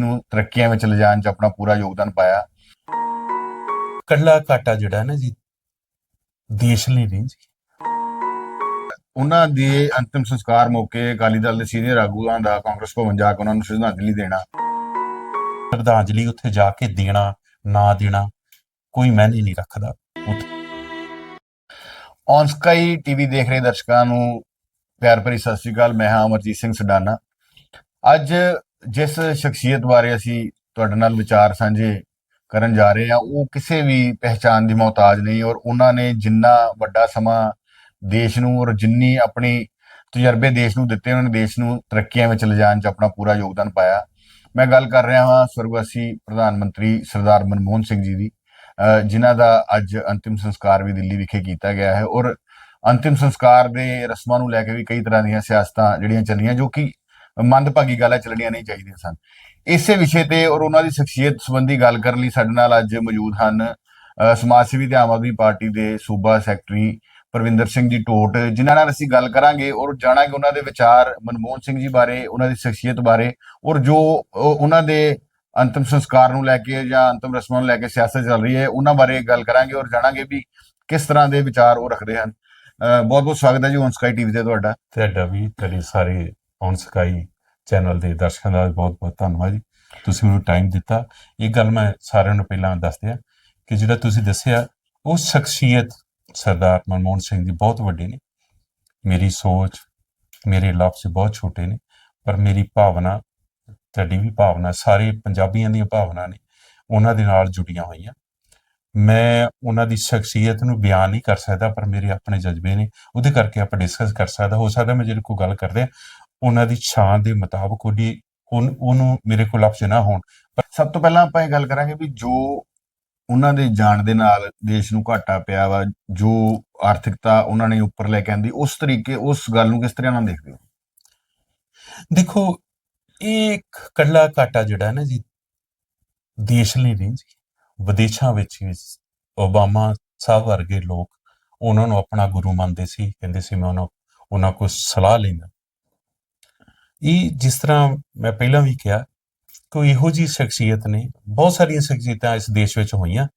ਨੂੰ ਤਰੱਕੀਆਂ ਵਿੱਚ ਲਿਜਾਣ 'ਚ ਆਪਣਾ ਪੂਰਾ ਯੋਗਦਾਨ ਪਾਇਆ। ਕੱਲਾ ਘਾਟਾ ਜਿਹੜਾ ਨਾ ਜੀ ਦੇਸ਼ ਲਈ ਨਹੀਂ ਜੀ। ਉਹਨਾਂ ਦੇ ਅੰਤਿਮ ਸੰਸਕਾਰ ਮੌਕੇ ਅਕਾਲੀ ਦਲ ਦੇ ਸੀਨੀਅਰ ਆਗੂਆਂ ਦਾ ਕਾਂਗਰਸ ਭਵਨ ਜਾ ਕੇ ਉਹਨਾਂ ਨੂੰ ਸ਼ਰਧਾਂਜਲੀ ਦੇਣਾ। ਸ਼ਰਧਾਂਜਲੀ ਉੱਥੇ ਜਾ ਕੇ ਦੇਣਾ ਨਾ ਦੇਣਾ ਕੋਈ ਮਾਇਨੇ ਨਹੀਂ ਰੱਖਦਾ। ਔਨ ਸਕਾਈ ਟੀਵੀ ਦੇਖ ਰਹੇ ਦਰਸ਼ਕਾਂ ਨੂੰ ਪਿਆਰ ਭਰੀ ਸਤਿ ਸ਼੍ਰੀ ਅਕਾਲ ਮੈਂ ਹਾਂ ਅਮਰਜੀਤ ਸਿੰਘ ਸਡਾਨਾ ਅੱਜ ਜਿਸ ਸ਼ਖਸੀਅਤ ਬਾਰੇ ਅਸੀਂ ਤੁਹਾਡੇ ਨਾਲ ਵਿਚਾਰ ਸਾਂਝੇ ਕਰਨ ਜਾ ਰਹੇ ਹਾਂ, ਉਹ ਕਿਸੇ ਵੀ ਪਹਿਚਾਨ ਦੀ ਮੁਹਤਾਜ ਨਹੀਂ ਔਰ ਉਹਨਾਂ ਨੇ ਜਿੰਨਾ ਵੱਡਾ ਸਮਾਂ ਦੇਸ਼ ਨੂੰ ਔਰ ਜਿੰਨੀ ਆਪਣੀ ਤਜਰਬੇ ਦੇਸ਼ ਨੂੰ ਦਿੱਤੇ, ਉਹਨਾਂ ਨੇ ਦੇਸ਼ ਨੂੰ ਤਰੱਕੀਆਂ ਵਿੱਚ ਲਿਜਾਣ 'ਚ ਆਪਣਾ ਪੂਰਾ ਯੋਗਦਾਨ ਪਾਇਆ। ਮੈਂ ਗੱਲ ਕਰ ਰਿਹਾ ਹਾਂ ਸਵਰਗਵਾਸੀ ਪ੍ਰਧਾਨ ਮੰਤਰੀ ਸਰਦਾਰ ਮਨਮੋਹਨ ਸਿੰਘ ਜੀ ਦੀ ਅਹ ਜਿਨ੍ਹਾਂ ਦਾ ਅੱਜ ਅੰਤਿਮ ਸੰਸਕਾਰ ਵੀ ਦਿੱਲੀ ਵਿਖੇ ਕੀਤਾ ਗਿਆ ਹੈ ਔਰ ਅੰਤਿਮ ਸੰਸਕਾਰ ਦੇ ਰਸਮਾਂ ਨੂੰ ਲੈ ਕੇ ਵੀ ਕਈ ਤਰ੍ਹਾਂ ਦੀਆਂ ਸਿਆਸਤਾਂ ਜਿਹੜੀਆਂ ਚੱਲੀਆਂ ਜੋ ਕਿ ਮੰਦਭਾਗੀ ਗੱਲਾਂ ਚੱਲਣੀਆਂ ਨਹੀਂ ਚਾਹੀਦੀਆਂ ਸਨ। ਇਸੇ ਵਿਸ਼ੇ ਤੇ ਔਰ ਉਹਨਾਂ ਦੀ ਸ਼ਖਸੀਅਤ ਸੰਬੰਧੀ ਗੱਲ ਕਰਨ ਲਈ ਸਾਡੇ ਨਾਲ ਅੱਜ ਮੌਜੂਦ ਹਨ ਸਮਾਜ ਸੇਵੀ ਤੇ ਆਮ ਆਦਮੀ ਪਾਰਟੀ ਦੇ ਸੂਬਾ ਸੈਕਟਰੀ ਪਰਵਿੰਦਰ ਸਿੰਘ ਜੀ ਟੋਟ, ਜਿਨ੍ਹਾਂ ਨਾਲ ਅਸੀਂ ਗੱਲ ਕਰਾਂਗੇ ਔਰ ਜਾਣਾਂਗੇ ਉਹਨਾਂ ਦੇ ਵਿਚਾਰ ਮਨਮੋਹਨ ਸਿੰਘ ਜੀ ਬਾਰੇ, ਉਹਨਾਂ ਦੀ ਸ਼ਖਸੀਅਤ ਬਾਰੇ ਔਰ ਜੋ ਉਹਨਾਂ ਦੇ ਅੰਤਮ ਸੰਸਕਾਰ ਨੂੰ ਲੈ ਕੇ ਜਾਂ ਅੰਤਮ ਰਸਮਾਂ ਨੂੰ ਲੈ ਕੇ ਸਿਆਸਤ ਚੱਲ ਰਹੀ ਹੈ, ਉਹਨਾਂ ਬਾਰੇ ਗੱਲ ਕਰਾਂਗੇ ਔਰ ਜਾਣਾਂਗੇ ਵੀ ਕਿਸ ਤਰ੍ਹਾਂ ਦੇ ਵਿਚਾਰ ਉਹ ਰੱਖਦੇ ਹਨ। ਬਹੁਤ ਬਹੁਤ ਸਵਾਗਤ ਹੈ ਜੀ ਔਨ ਸਕਾਈ ਟੀਵੀ ਤੇ ਤੁਹਾਡਾ। ਤੁਹਾਡਾ ਵੀ, ਤੁਹਾਡੇ ਸਾਰੇ ਔਨ ਸਕਾਈ ਚੈਨਲ ਦੇ ਦਰਸ਼ਕਾਂ ਦਾ ਬਹੁਤ ਬਹੁਤ ਧੰਨਵਾਦ ਜੀ। ਤੁਸੀਂ ਮੈਨੂੰ ਟਾਈਮ ਦਿੱਤਾ। ਇਹ ਗੱਲ ਮੈਂ ਸਾਰਿਆਂ ਨੂੰ ਪਹਿਲਾਂ ਦੱਸ ਦਿਆਂ ਕਿ ਜਿਹੜਾ ਤੁਸੀਂ ਦੱਸਿਆ, ਉਹ ਸ਼ਖਸੀਅਤ ਸਰਦਾਰ ਮਨਮੋਹਨ ਸਿੰਘ ਦੀ ਬਹੁਤ ਵੱਡੇ ਨੇ। ਮੇਰੀ ਸੋਚ, ਮੇਰੇ ਲਫ਼ਜ਼ ਬਹੁਤ ਛੋਟੇ ਨੇ, ਪਰ ਮੇਰੀ ਭਾਵਨਾ, ਤੁਹਾਡੀ ਵੀ ਭਾਵਨਾ, ਸਾਰੇ ਪੰਜਾਬੀਆਂ ਦੀਆਂ ਭਾਵਨਾ ਨੇ, ਉਹਨਾਂ ਦੇ ਨਾਲ ਜੁੜੀਆਂ ਹੋਈਆਂ। ਮੈਂ ਉਹਨਾਂ ਦੀ ਸ਼ਖਸੀਅਤ ਨੂੰ ਬਿਆਨ ਨਹੀਂ ਕਰ ਸਕਦਾ, ਪਰ ਮੇਰੇ ਆਪਣੇ ਜਜ਼ਬੇ ਨੇ, ਉਹਦੇ ਕਰਕੇ ਆਪਾਂ ਡਿਸਕਸ ਕਰ ਸਕਦਾ, ਹੋ ਸਕਦਾ ਮੈਂ ਜਿਹੜੇ ਕੋਈ ਗੱਲ ਕਰਦੇ ਆ ਉਹਨਾਂ ਦੀ ਛਾਂ ਦੇ ਮੁਤਾਬਕ ਉਹਦੀ ਉਨ- ਉਹਨੂੰ ਮੇਰੇ ਕੋਲ ਲਫ਼ਜ਼ ਨਾ ਹੋਣ। ਪਰ ਸਭ ਤੋਂ ਪਹਿਲਾਂ ਆਪਾਂ ਇਹ ਗੱਲ ਕਰਾਂਗੇ ਵੀ ਜੋ ਉਹਨਾਂ ਦੇ ਜਾਣ ਦੇ ਨਾਲ ਦੇਸ਼ ਨੂੰ ਘਾਟਾ ਪਿਆ ਵਾ, ਜੋ ਆਰਥਿਕਤਾ ਉਹਨਾਂ ਨੇ ਉੱਪਰ ਲੈ ਕੇ ਆਂਦੀ, ਉਸ ਤਰੀਕੇ, ਉਸ ਗੱਲ ਨੂੰ ਕਿਸ ਤਰ੍ਹਾਂ ਨਾਲ ਦੇਖਦੇ ਹੋ? ਦੇਖੋ, ਇਹ ਇੱਕ ਕੱਲਾ ਘਾਟਾ ਜਿਹੜਾ ਨਾ ਜੀ, ਦੇਸ਼ ਲਈ ਨਹੀਂ ਜੀ, ਵਿਦੇਸ਼ਾਂ ਵਿੱਚ ਵੀ ਓਬਾਮਾ ਸਾਹਿਬ ਵਰਗੇ ਲੋਕ ਉਹਨਾਂ ਨੂੰ ਆਪਣਾ ਗੁਰੂ ਮੰਨਦੇ ਸੀ, ਕਹਿੰਦੇ ਸੀ, ਮੈਂ ਉਹਨਾਂ ਉਹਨਾਂ ਕੋਲ ਸਲਾਹ ਲੈਂਦਾ। ਇਹ ਜਿਸ ਤਰ੍ਹਾਂ ਮੈਂ ਪਹਿਲਾਂ ਵੀ ਕਿਹਾ, ਕੋਈ ਇਹੋ ਜੀ ਸ਼ਖਸੀਅਤ ਨੇ ਬਹੁਤ ਸਾਰੀਆਂ ਸ਼ਖਸੀਅਤਾਂ ਇਸ ਦੇਸ਼ ਵਿੱਚ ਹੋਈਆਂ।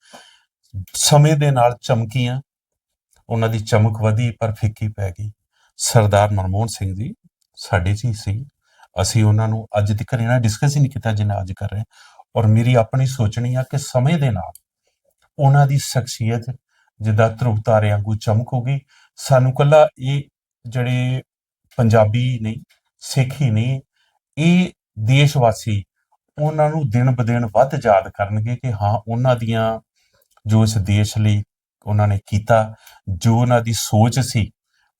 ਸਮੇਂ ਦੇ ਨਾਲ ਚਮਕੀਆਂ। ਉਹਨਾਂ ਦੀ ਚਮਕ ਵਧੀ, ਪਰ ਫਿੱਕੀ ਪੈ ਗਈ। ਸਰਦਾਰ ਮਨਮੋਹਨ ਸਿੰਘ ਜੀ, ਸਾਡੇ 'ਚ ਹੀ ਸੀ। ਅਸੀਂ ਉਹਨਾਂ ਨੂੰ ਅੱਜ ਤੱਕ ਇਹਨਾਂ ਡਿਸਕਸ ਹੀ ਨਹੀਂ ਕੀਤਾ ਜਿੰਨਾ ਅੱਜ ਕਰ ਰਹੇ ਔਰ ਮੇਰੀ ਆਪਣੀ ਸੋਚਣੀ ਆ ਕਿ ਸਮੇਂ ਦੇ ਨਾਲ ਉਹਨਾਂ ਦੀ ਸ਼ਖਸੀਅਤ ਜਿੱਦਾਂ ਧਰੁਵ ਤਾਰੇ ਵਾਂਗੂ ਚਮਕੂਗੀ ਸਾਨੂੰ ਕੱਲਾ ਇਹ ਜਿਹੜੇ ਪੰਜਾਬੀ ਨਹੀਂ ਸਿੱਖ ਹੀ ਨਹੀਂ ਇਹ ਦੇਸ਼ ਵਾਸੀ ਉਹਨਾਂ ਨੂੰ ਦਿਨ ਬਦਿਨ ਵੱਧ ਯਾਦ ਕਰਨਗੇ ਕਿ ਹਾਂ, ਉਹਨਾਂ ਦੀਆਂ ਜੋ ਇਸ ਦੇਸ਼ ਲਈ ਉਹਨਾਂ ਨੇ ਕੀਤਾ, ਜੋ ਉਹਨਾਂ ਦੀ ਸੋਚ ਸੀ,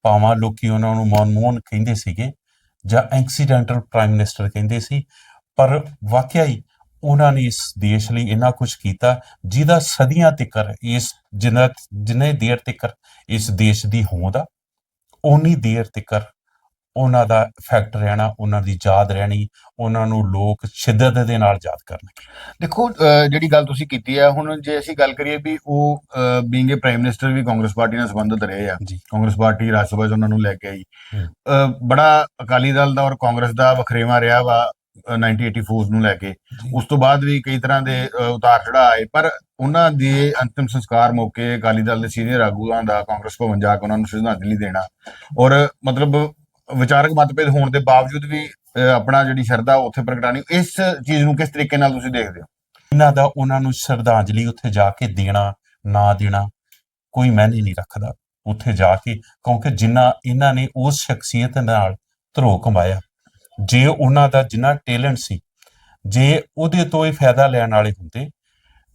ਭਾਵਾਂ ਲੋਕੀ ਉਹਨਾਂ ਨੂੰ ਮਨਮੋਹਨ ਕਹਿੰਦੇ ਸੀਗੇ ਜਾਂ ਐਕਸੀਡੈਂਟਲ ਪ੍ਰਾਈਮ ਮਿਨਿਸਟਰ ਕਹਿੰਦੇ ਸੀ, ਪਰ ਵਾਕਿਆ ਹੀ ਉਹਨਾਂ ਨੇ ਇਸ ਦੇਸ਼ ਲਈ ਇੰਨਾ ਕੁਝ ਕੀਤਾ ਜਿਹਦਾ ਸਦੀਆਂ ਤੱਕ ਇਸ ਜਿੰਨਾ, ਜਿੰਨੇ ਦੇਰ ਤੱਕ ਇਸ ਦੇਸ਼ ਦੀ ਹੋਂਦ ਆ ਉਨੀ ਦੇਰ ਤੱਕ ਉਹਨਾਂ ਦਾ ਇਫੈਕਟ ਰਹਿਣਾ ਉਹਨਾਂ ਦੀ ਯਾਦ ਰਹਿਣੀ ਉਹਨਾਂ ਨੂੰ ਲੋਕ ਸ਼ਿੱਦਤ ਦੇ ਨਾਲ ਯਾਦ ਕਰਨਗੇ। ਦੇਖੋ ਜਿਹੜੀ ਗੱਲ ਤੁਸੀਂ ਕੀਤੀ ਹੈ ਹੁਣ ਜੇ ਅਸੀਂ ਗੱਲ ਕਰੀਏ ਵੀ ਉਹ ਬੀਇੰਗ ਅ ਪ੍ਰਾਈਮ ਮਿਨਿਸਟਰ ਵੀ ਕਾਂਗਰਸ ਪਾਰਟੀ ਨਾਲ ਸੰਬੰਧਿਤ ਰਹੇ ਆ। ਕਾਂਗਰਸ ਪਾਰਟੀ ਰਾਜ ਸਭਾ 'ਚ ਉਹਨਾਂ ਨੂੰ ਲੈ ਕੇ ਆਈ। ਬੜਾ ਅਕਾਲੀ ਦਲ ਦਾ ਔਰ ਕਾਂਗਰਸ ਦਾ ਵਖਰੇਵਾ ਰਿਹਾ ਵਾ ਅਹ 1984 ਨੂੰ ਲੈ ਕੇ। ਉਸ ਤੋਂ ਬਾਅਦ ਵੀ ਕਈ ਤਰ੍ਹਾਂ ਦੇ ਉਤਾਰ ਚੜ੍ਹਾਅ ਆਏ ਪਰ ਉਹਨਾਂ ਦੇ ਅੰਤਿਮ ਸੰਸਕਾਰ ਮੌਕੇ ਅਕਾਲੀ ਦਲ ਦੇ ਸੀਨੀਅਰ ਆਗੂਆਂ ਦਾ ਕਾਂਗਰਸ ਭਵਨ ਜਾ ਕੇ ਉਹਨਾਂ ਨੂੰ ਸ਼ਰਧਾਂਜਲੀ ਦੇਣਾ ਔਰ ਮਤਲਬ ਵਿਚਾਰਕ ਮਤਭੇਦ ਹੋਣ ਦੇ ਬਾਵਜੂਦ ਵੀ ਆਪਣਾ ਜਿਹੜੀ ਸ਼ਰਧਾ ਉੱਥੇ ਪ੍ਰਗਟਾਣੀ ਇਸ ਚੀਜ਼ ਨੂੰ ਕਿਸ ਤਰੀਕੇ ਨਾਲ ਤੁਸੀਂ ਦੇਖਦੇ ਹੋ? ਇਹਨਾਂ ਦਾ, ਉਹਨਾਂ ਨੂੰ ਸ਼ਰਧਾਂਜਲੀ ਉੱਥੇ ਜਾ ਕੇ ਦੇਣਾ, ਨਾ ਦੇਣਾ, ਕੋਈ ਮਾਇਨੇ ਨਹੀਂ ਰੱਖਦਾ। ਉੱਥੇ ਜਾ ਕੇ, ਕਿਉਂਕਿ ਜਿੰਨਾ ਇਹਨਾਂ ਨੇ ਉਸ ਸ਼ਖਸੀਅਤ ਨਾਲ ਧਰੋ ਕਮਾਇਆ, ਜੇ ਉਹਨਾਂ ਦਾ ਜਿੰਨਾ ਟੈਲੈਂਟ ਸੀ, ਜੇ ਉਹਦੇ ਤੋਂ ਇਹ ਫਾਇਦਾ ਲੈਣ ਵਾਲੇ ਹੁੰਦੇ,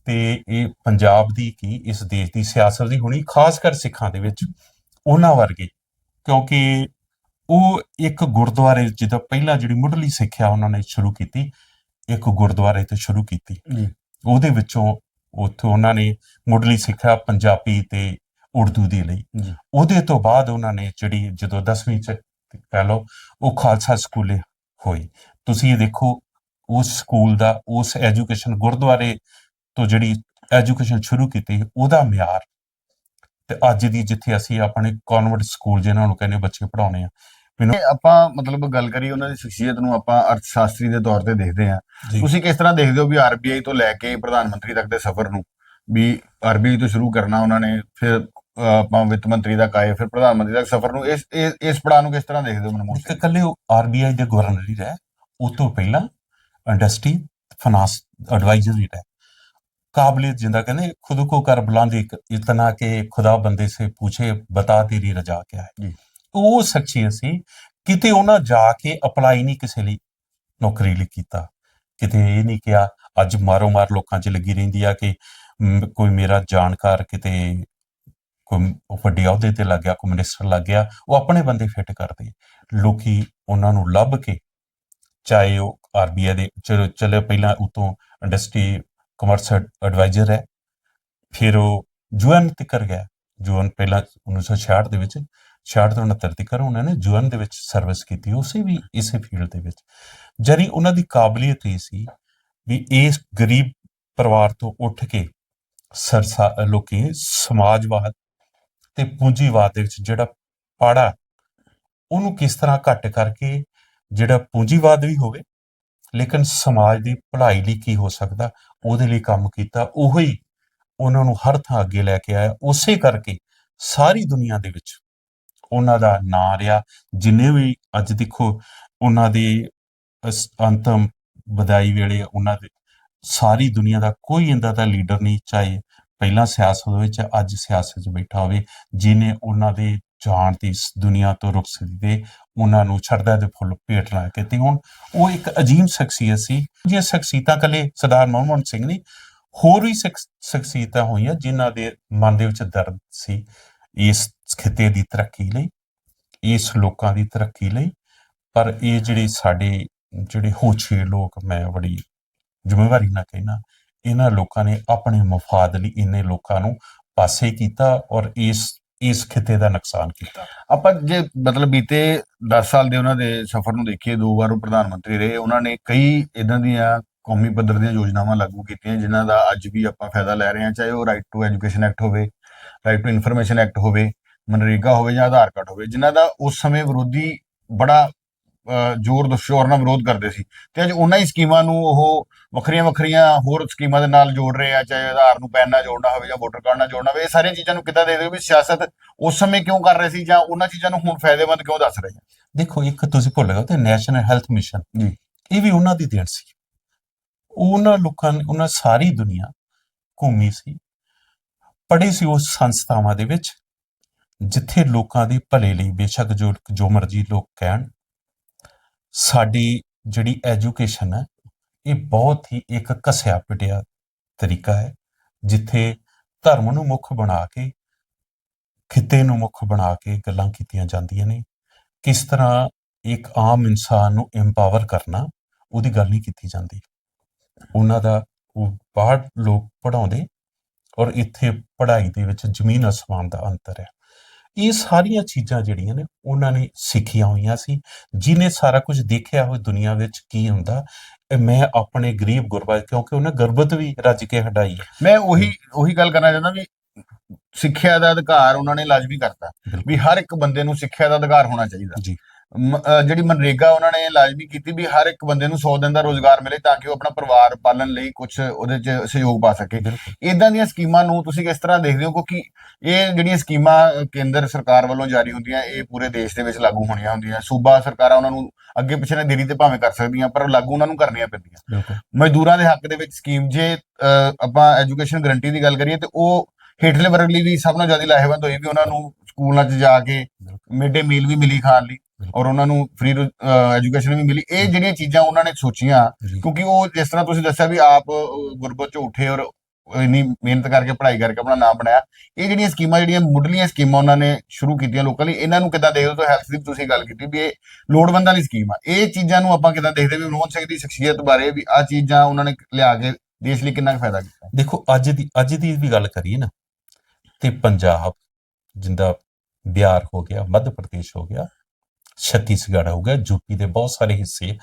ਤੇ ਇਹ ਪੰਜਾਬ ਦੀ ਕੀ, ਇਸ ਦੇਸ਼ ਦੀ ਸਿਆਸਤ ਦੀ ਹੋਣੀ, ਖਾਸ ਕਰ ਸਿੱਖਾਂ ਦੇ ਵਿੱਚ, ਉਹਨਾਂ ਵਰਗੇ, ਕਿਉਂਕਿ ਉਹ ਇੱਕ ਗੁਰਦੁਆਰੇ ਜਿਹਦਾ ਪਹਿਲਾਂ ਜਿਹੜੀ ਮੁੱਢਲੀ ਸਿੱਖਿਆ ਉਹਨਾਂ ਨੇ ਸ਼ੁਰੂ ਕੀਤੀ ਇੱਕ ਗੁਰਦੁਆਰੇ ਤੋਂ ਸ਼ੁਰੂ ਕੀਤੀ। ਉਹਦੇ ਵਿੱਚੋਂ ਉੱਥੋਂ ਉਹਨਾਂ ਨੇ ਮੁੱਢਲੀ ਸਿੱਖਿਆ ਪੰਜਾਬੀ ਤੇ ਉਰਦੂ ਦੀ ਲਈ। ਉਹਦੇ ਤੋਂ ਬਾਅਦ ਉਹਨਾਂ ਨੇ ਜਿਹੜੀ ਜਦੋਂ 10ਵੀਂ ਚ ਕਹਿ ਲਓ ਉਹ ਖਾਲਸਾ ਸਕੂਲੇ ਹੋਈ ਤੁਸੀਂ ਇਹ ਦੇਖੋ ਉਸ ਸਕੂਲ ਦਾ ਉਸ ਐਜੂਕੇਸ਼ਨ ਗੁਰਦੁਆਰੇ ਤੋਂ ਜਿਹੜੀ ਐਜੂਕੇਸ਼ਨ ਸ਼ੁਰੂ ਕੀਤੀ ਉਹਦਾ ਮਿਆਰ ਤੇ ਅੱਜ ਦੀ ਜਿੱਥੇ ਅਸੀਂ ਆਪਣੇ ਕਨਵਰਟ ਸਕੂਲ ਜਿਹਨਾਂ ਨੂੰ ਕਹਿੰਦੇ ਬੱਚੇ ਪੜਾਉਣੇ ਆ ਮੈਨੂੰ ਆਪਾਂ ਮਤਲਬ ਗੱਲ ਕਰੀ ਉਹਨਾਂ ਦੀ ਸ਼ਖਸੀਅਤ ਨੂੰ ਆਪਾਂ ਅਰਥ ਸ਼ਾਸਤਰੀ ਦੇ ਤੌਰ ਤੇ ਦੇਖਦੇ ਆ ਤੁਸੀਂ ਕਿਸ ਤਰ੍ਹਾਂ ਦੇਖਦੇ ਹੋ ਵੀ ਆਰਬੀਆਈ ਤੋਂ ਲੈ ਕੇ ਪ੍ਰਧਾਨ ਮੰਤਰੀ ਤੱਕ ਦੇ ਸਫ਼ਰ ਨੂੰ? ਵੀ ਆਰਬੀਆਈ ਤੋਂ ਸ਼ੁਰੂ ਕਰਨਾ ਉਹਨਾਂ ਨੇ ਫਿਰ ਆਪਾਂ ਵਿੱਤ ਮੰਤਰੀ ਦਾ ਕਾਏ ਫਿਰ ਪ੍ਰਧਾਨ ਮੰਤਰੀ ਤੱਕ ਸਫ਼ਰ ਨੂੰ ਇਸ ਇਸ ਪੜਾਅ ਨੂੰ ਕਿਸ ਤਰ੍ਹਾਂ ਦੇਖਦੇ ਹੋ ਮਨਮੋਹਨ ਸਿੰਘ? ਇਕੱਲੇ ਆਰਬੀਆਈ ਦੇ ਗਵਰਨਰ ਹੀ ਰਹੇ ਉਹ ਤੋਂ ਪਹਿਲਾਂ ਇੰਡਸਟਰੀ ਫਾਈਨਾਂਸ ਐਡਵਾਈਜ਼ਰ ਵੀ ਰਹੇ। काबिलियत जिंदा कहते खुद को कर बुलंद एक इतना कि खुदा ਬੰਦੇ ਸੇ ਪੁੱਛੇ ਬਤਾ ਤੇਰੀ ਰਜਾ ਕਿਆ ਹੈ ਜੀ। ਉਹ ਸ਼ਖਸੀਅਤ ਸੀ ਕਿਤੇ ਉਹਨਾਂ ਜਾ ਕੇ ਅਪਲਾਈ ਨਹੀਂ ਕਿਸੇ ਲਈ ਨੌਕਰੀ ਲਈ ਕੀਤਾ ਕਿਤੇ ਇਹ ਨਹੀਂ ਕਿਹਾ ਅੱਜ ਮਾਰੋ ਮਾਰ ਲੋਕਾਂ 'ਚ ਲੱਗੀ ਰਹਿੰਦੀ ਆ ਕਿ ਮ, ਕੋਈ ਮੇਰਾ ਜਾਣਕਾਰ ਕਿਤੇ ਕੋਈ ਵੱਡੇ ਅਹੁਦੇ ਤੇ ਲੱਗ ਗਿਆ ਕੋਈ ਮਿਨਿਸਟਰ ਲੱਗ ਗਿਆ ਉਹ ਆਪਣੇ ਬੰਦੇ ਫਿੱਟ ਕਰਦੇ ਲੋਕੀ ਉਹਨਾਂ ਨੂੰ ਲੱਭ ਕੇ ਚਾਹੇ ਉਹ ਆਰਬੀਆਈ ਦੇ ਚਲੋ ਚਲੇ ਪਹਿਲਾਂ ਉਤੋਂ ਇੰਡਸਟਰੀ ਕਮਰਸ ਐਡਵਾਈਜ਼ਰ ਹੈ। ਫਿਰ ਉਹ ਜੂਐਨ ਤਿਕਰ ਗਿਆ। ਜੁਐਨ ਪਹਿਲਾਂ 1966 ਦੇ ਵਿੱਚ 66 ਤੋਂ 69 ਤੱਕ ਉਹਨਾਂ ਨੇ ਜੁਐਨ ਦੇ ਵਿੱਚ ਸਰਵਿਸ ਕੀਤੀ, ਉਸੇ ਵੀ ਇਸੇ ਫੀਲਡ ਦੇ ਵਿੱਚ। ਜਰੀ ਉਹਨਾਂ ਦੀ ਕਾਬਲੀਅਤ ਇਹ ਸੀ ਵੀ ਇਸ ਗਰੀਬ ਪਰਿਵਾਰ ਤੋਂ ਉੱਠ ਕੇ ਸਰਸਾ ਲੋਕੀ ਸਮਾਜਵਾਦ ਤੇ ਪੂੰਜੀਵਾਦ ਦੇ ਵਿੱਚ ਜਿਹੜਾ ਪਾੜਾ, ਉਹਨੂੰ ਕਿਸ ਤਰ੍ਹਾਂ ਘੱਟ ਕਰਕੇ ਜਿਹੜਾ ਪੂੰਜੀਵਾਦ ਵੀ ਹੋਵੇ ਲੇਕਿਨ ਸਮਾਜ ਦੀ ਭਲਾਈ ਲਈ ਕੀ ਹੋ ਸਕਦਾ? ਉਹਦੇ ਲਈ ਕੰਮ ਕੀਤਾ। ਉਹੋ ਉਹਨਾਂ ਨੂੰ ਹਰ ਥਾਂ ਅੱਗੇ ਲੈ ਕੇ ਆਇਆ। ਉਸੇ ਕਰਕੇ ਸਾਰੀ ਦੁਨੀਆ ਦੇ ਵਿੱਚ ਉਹਨਾਂ ਦਾ ਨਾਂ ਰਿਹਾ। ਜਿੰਨੇ ਵੀ ਅੱਜ ਦੇਖੋ ਉਹਨਾਂ ਦੀ ਅੰਤਮ ਵਧਾਈ ਵੇਲੇ ਉਹਨਾਂ ਦੇ ਸਾਰੀ ਦੁਨੀਆ ਦਾ ਕੋਈ ਇੰਦਾ ਦਾ ਲੀਡਰ ਨਹੀਂ, ਚਾਹੇ ਪਹਿਲਾਂ ਸਿਆਸਤ ਵਿੱਚ ਅੱਜ ਸਿਆਸਤ 'ਚ ਬੈਠਾ ਹੋਵੇ ਜਿਨੇ ਉਹਨਾਂ ਦੇ ਜਾਣ ਦੀ ਇਸ ਦੁਨੀਆ ਤੋਂ ਰੁਖਸਤੀ ਦੇ ਉਹਨਾਂ ਨੂੰ ਛੜਦਾ ਦੇ ਫੁੱਲ ਭੇਟ ਨਾ ਕੀਤੀ। ਤੇ ਹੁਣ ਉਹ ਇੱਕ ਅਜੀਬ ਸ਼ਖਸੀਅਤ ਸੀ। ਜਿਹੜੀਆਂ ਸ਼ਖਸੀਅਤਾਂ ਕੱਲੇ ਸਰਦਾਰ ਮਨਮੋਹਨ ਸਿੰਘ ਨੇ ਹੋਰ ਵੀ ਸ਼ਖਸੀਅਤਾਂ ਹੋਈਆਂ ਜਿਨ੍ਹਾਂ ਦੇ ਮਨ ਦੇ ਵਿੱਚ ਦਰਦ ਸੀ ਇਸ ਖਿੱਤੇ ਦੀ ਤਰੱਕੀ ਲਈ, ਇਸ ਲੋਕਾਂ ਦੀ ਤਰੱਕੀ ਲਈ। ਪਰ ਇਹ ਜਿਹੜੇ ਸਾਡੇ, ਜਿਹੜੇ ਹੋਛੇ ਲੋਕ ਮੈਂ ਬੜੀ ਜ਼ਿੰਮੇਵਾਰੀ ਨਾਲ ਕਹਿਣਾ ਇਹਨਾਂ ਲੋਕਾਂ ਨੇ ਆਪਣੇ ਮਫਾਦ ਲਈ ਇੰਨੇ ਲੋਕਾਂ ਨੂੰ ਪਾਸੇ ਕੀਤਾ ਔਰ ਇਸ ਇਸ ਖਿੱਤੇ ਦਾ ਨੁਕਸਾਨ ਕੀਤਾ। ਆਪਾਂ ਜੇ ਮਤਲਬ ਬੀਤੇ 10 ਸਾਲ ਦੇ ਉਹਨਾਂ ਦੇ ਸਫ਼ਰ ਨੂੰ ਦੇਖੀਏ, ਦੋ ਵਾਰ ਉਹ ਪ੍ਰਧਾਨ ਮੰਤਰੀ ਰਹੇ, ਉਹਨਾਂ ਨੇ ਕਈ ਇਦਾਂ ਦੀਆਂ ਕੌਮੀ ਪੱਧਰ ਦੀਆਂ ਯੋਜਨਾਵਾਂ ਲਾਗੂ ਕੀਤੀਆਂ, ਜਿਨ੍ਹਾਂ ਦਾ ਅੱਜ ਵੀ ਆਪਾਂ ਫਾਇਦਾ ਲੈ ਰਹੇ ਹਾਂ, ਚਾਹੇ ਉਹ ਰਾਈਟ ਟੂ ਐਜੂਕੇਸ਼ਨ ਐਕਟ ਹੋਵੇ ਰਾਈਟ ਟੂ ਇਨਫੋਰਮੇਸ਼ਨ ਐਕਟ ਹੋਵੇ, ਮਨਰੇਗਾ ਹੋਵੇ ਜਾਂ ਆਧਾਰ ਕਾਰਡ ਹੋਵੇ, ਜਿਨ੍ਹਾਂ ਦਾ ਉਸ ਸਮੇਂ ਵਿਰੋਧੀ ਬੜਾ ਜ਼ੋਰ ਦੁਸ਼ੋਰ ਨਾਲ ਵਿਰੋਧ ਕਰਦੇ ਸੀ। ਤੇ ਅੱਜ ਉਹਨਾਂ ਹੀ ਸਕੀਮਾਂ ਨੂੰ ਉਹ ਵੱਖਰੀਆਂ ਵੱਖਰੀਆਂ ਹੋਰ ਸਕੀਮਾਂ ਦੇ ਨਾਲ ਜੋੜ ਰਹੇ ਆ ਚਾਹੇ ਆਧਾਰ ਨੂੰ ਪੈਨ ਨਾਲ ਜੋੜਨਾ ਹੋਵੇ ਜਾਂ ਵੋਟਰ ਕਾਰਡ ਨਾਲ ਜੋੜਨਾ ਹੋਵੇ ਇਹ ਸਾਰੀਆਂ ਚੀਜ਼ਾਂ ਨੂੰ ਕਿੱਦਾਂ ਦੇਖਦੇ ਹੋ ਵੀ ਸਿਆਸਤ ਉਸ ਸਮੇਂ ਕਿਉਂ ਕਰ ਰਹੇ ਸੀ ਜਾਂ ਉਹਨਾਂ ਚੀਜ਼ਾਂ ਨੂੰ ਹੁਣ ਫਾਇਦੇਮੰਦ ਕਿਉਂ ਦੱਸ ਰਹੇ ਆ? ਦੇਖੋ ਇੱਕ ਤੁਸੀਂ ਭੁੱਲ ਗਏ ਤੇ ਨੈਸ਼ਨਲ ਹੈਲਥ ਮਿਸ਼ਨ। ਜੀ। ਇਹ ਵੀ ਉਹਨਾਂ ਦੀ ਦੇਣ ਸੀ। ਉਹਨਾਂ ਲੋਕਾਂ ਨੇ ਉਹਨਾਂ ਸਾਰੀ ਦੁਨੀਆ ਘੁੰਮੀ ਸੀ। ਪੜ੍ਹੀ ਸੀ ਉਸ ਸੰਸਥਾਵਾਂ ਦੇ ਵਿੱਚ ਜਿੱਥੇ ਲੋਕਾਂ ਦੇ ਭਲੇ ਲਈ ਬੇਸ਼ੱਕ ਜੋ ਜੋ ਮਰਜ਼ੀ ਲੋਕ ਕਹਿਣ। ਸਾਡੀ ਜਿਹੜੀ ਐਜੂਕੇਸ਼ਨ ਹੈ, ਇਹ ਬਹੁਤ ਹੀ ਇੱਕ ਘਸਿਆ ਪਿਟਿਆ ਤਰੀਕਾ ਹੈ, ਜਿੱਥੇ ਧਰਮ ਨੂੰ ਮੁੱਖ ਬਣਾ ਕੇ, ਖਿੱਤੇ ਨੂੰ ਮੁੱਖ ਬਣਾ ਕੇ ਗੱਲਾਂ ਕੀਤੀਆਂ ਜਾਂਦੀਆਂ ਨੇ। ਕਿਸ ਤਰ੍ਹਾਂ ਇੱਕ ਆਮ ਇਨਸਾਨ ਨੂੰ ਐਮਪਾਵਰ ਕਰਨਾ, ਉਹਦੀ ਗੱਲ ਨਹੀਂ ਕੀਤੀ ਜਾਂਦੀ। ਉਹਨਾਂ ਦਾ, ਉਹ ਬਾਹਰ ਲੋਕ ਪੜਾਉਂਦੇ ਔਰ ਇੱਥੇ ਪੜ੍ਹਾਈ ਦੇ ਵਿੱਚ ਜ਼ਮੀਨ ਅਸਮਾਨ ਦਾ ਅੰਤਰ ਹੈ। ਇਹ ਸਾਰੀਆਂ ਚੀਜ਼ਾਂ ਜਿਹੜੀਆਂ ਨੇ ਉਹਨਾਂ ਨੇ ਸਿੱਖੀਆਂ ਹੋਈਆਂ ਸੀ ਜਿਨੇ ਸਾਰਾ ਕੁਝ ਦੇਖਿਆ ਹੋਇਆ ਦੁਨੀਆ ਵਿੱਚ ਕੀ ਹੁੰਦਾ ਮੈਂ ਆਪਣੇ ਗਰੀਬ ਗੁਰਬਾ ਕਿਉਂਕਿ ਉਹਨੇ ਗਰਬਤ ਵੀ ਰੱਜ ਕੇ ਹਟਾਈ ਮੈਂ ਉਹੀ ਉਹੀ ਗੱਲ ਕਰਨਾ ਚਾਹੁੰਦਾ ਵੀ ਸਿੱਖਿਆ ਦਾ ਅਧਿਕਾਰ ਉਹਨਾਂ ਨੇ ਲਾਜ਼ਮੀ ਕਰਤਾ। ਵੀ ਹਰ ਇੱਕ ਬੰਦੇ ਨੂੰ ਸਿੱਖਿਆ ਦਾ ਅਧਿਕਾਰ ਹੋਣਾ ਚਾਹੀਦਾ ਜੀ। ਜਿਹੜੀ ਮਨਰੇਗਾ ਉਹਨਾਂ ਨੇ ਲਾਜ਼ਮੀ ਕੀਤੀ ਵੀ ਹਰ ਇੱਕ ਬੰਦੇ ਨੂੰ 100 ਦਿਨ ਦਾ ਰੋਜ਼ਗਾਰ ਮਿਲੇ ਤਾਂ ਕਿ ਉਹ ਆਪਣਾ ਪਰਿਵਾਰ ਪਾਲਣ ਲਈ ਕੁਝ ਉਹਦੇ 'ਚ ਸਹਿਯੋਗ ਪਾ ਸਕੇ। ਇਦਾਂ ਦੀਆਂ ਸਕੀਮਾਂ ਨੂੰ ਤੁਸੀਂ ਕਿਸ ਤਰ੍ਹਾਂ ਦੇਖਦੇ ਹੋ? ਕਿਉਂਕਿ ਇਹ ਜਿਹੜੀਆਂ ਸਕੀਮਾਂ ਕੇਂਦਰ ਸਰਕਾਰ ਵੱਲੋਂ ਜਾਰੀ ਹੁੰਦੀਆਂ ਇਹ ਪੂਰੇ ਦੇਸ਼ ਦੇ ਵਿੱਚ ਲਾਗੂ ਹੋਣੀਆਂ ਹੁੰਦੀਆਂ। ਸੂਬਾ ਸਰਕਾਰਾਂ ਉਹਨਾਂ ਨੂੰ ਅੱਗੇ ਪਿੱਛੇ ਨੇ ਦੇਰੀ ਤੇ ਭਾਵੇਂ ਕਰ ਸਕਦੀਆਂ ਪਰ ਲਾਗੂ ਉਹਨਾਂ ਨੂੰ ਕਰਨੀਆਂ ਪੈਂਦੀਆਂ। ਮਜ਼ਦੂਰਾਂ ਦੇ ਹੱਕ ਦੇ ਵਿੱਚ ਸਕੀਮ ਜੇ ਆਪਾਂ ਐਜੂਕੇਸ਼ਨ ਗਰੰਟੀ ਦੀ ਗੱਲ ਕਰੀਏ ਤੇ ਉਹ ਹੇਠਲੇ ਵਰਗ ਲਈ ਵੀ ਸਭ ਨਾਲੋਂ ਜ਼ਿਆਦਾ ਲਾਹੇਵੰਦ ਹੋਈ ਵੀ ਉਹਨਾਂ ਨੂੰ ਸਕੂਲਾਂ 'ਚ ਜਾ ਕੇ ਮਿਡ ਮੀਲ ਵੀ ਮਿਲੀ ਖਾਣ ਲਈ ਔਰ ਉਹਨਾਂ ਨੂੰ ਫ੍ਰੀ ਐਜੂਕੇਸ਼ਨ ਵੀ ਮਿਲੀ। ਇਹ ਜਿਹੜੀਆਂ ਚੀਜ਼ਾਂ ਉਹਨਾਂ ਨੇ ਸੋਚੀਆਂ ਕਿਉਂਕਿ ਉਹ ਜਿਸ ਤਰ੍ਹਾਂ ਤੁਸੀਂ ਦੱਸਿਆ ਵੀ ਆਪ ਗੁਰਬਤ 'ਚ ਉੱਠੇ ਔਰ ਇੰਨੀ ਮਿਹਨਤ ਕਰਕੇ ਪੜ੍ਹਾਈ ਕਰਕੇ ਆਪਣਾ ਨਾਮ ਬਣਾਇਆ ਇਹ ਜਿਹੜੀਆਂ ਸਕੀਮਾਂ ਜਿਹੜੀਆਂ ਮੁੱਢਲੀਆਂ ਸਕੀਮਾਂ ਉਹਨਾਂ ਨੇ ਸ਼ੁਰੂ ਕੀਤੀਆਂ ਲੋਕਾਂ ਲਈ ਇਹਨਾਂ ਨੂੰ ਕਿੱਦਾਂ ਦੇਖਦੇ ਹੋ? ਹੈਲਥ ਦੀ ਤੁਸੀਂ ਗੱਲ ਕੀਤੀ ਵੀ ਇਹ ਲੋੜਵੰਦਾਂ ਦੀ ਸਕੀਮ ਆ। ਇਹ ਚੀਜ਼ਾਂ ਨੂੰ ਆਪਾਂ ਕਿੱਦਾਂ ਦੇਖਦੇ ਵੀ ਮਨਮੋਹਨ ਸਿੰਘ ਦੀ ਸ਼ਖਸੀਅਤ ਬਾਰੇ ਵੀ ਆ ਚੀਜ਼ਾਂ ਉਹਨਾਂ ਨੇ ਲਿਆ ਕੇ ਦੇਸ਼ ਲਈ ਕਿੰਨਾ ਫਾਇਦਾ ਕੀਤਾ? ਦੇਖੋ ਅੱਜ ਦੀ ਅੱਜ ਦੀ ਵੀ ਗੱਲ ਕਰੀਏ ਨਾ ਤੇ ਪੰਜਾਬ ਜਿੰਦਾ ਬਿਹਾਰ ਹੋ ਗਿਆ ਮੱਧ ਪ੍ਰਦੇਸ਼ ਹੋ ਗਿਆ ਛੱਤੀਸਗੜ੍ਹ ਹੋ ਗਿਆ ਯੂਪੀ ਦੇ ਬਹੁਤ ਸਾਰੇ ਹਿੱਸੇ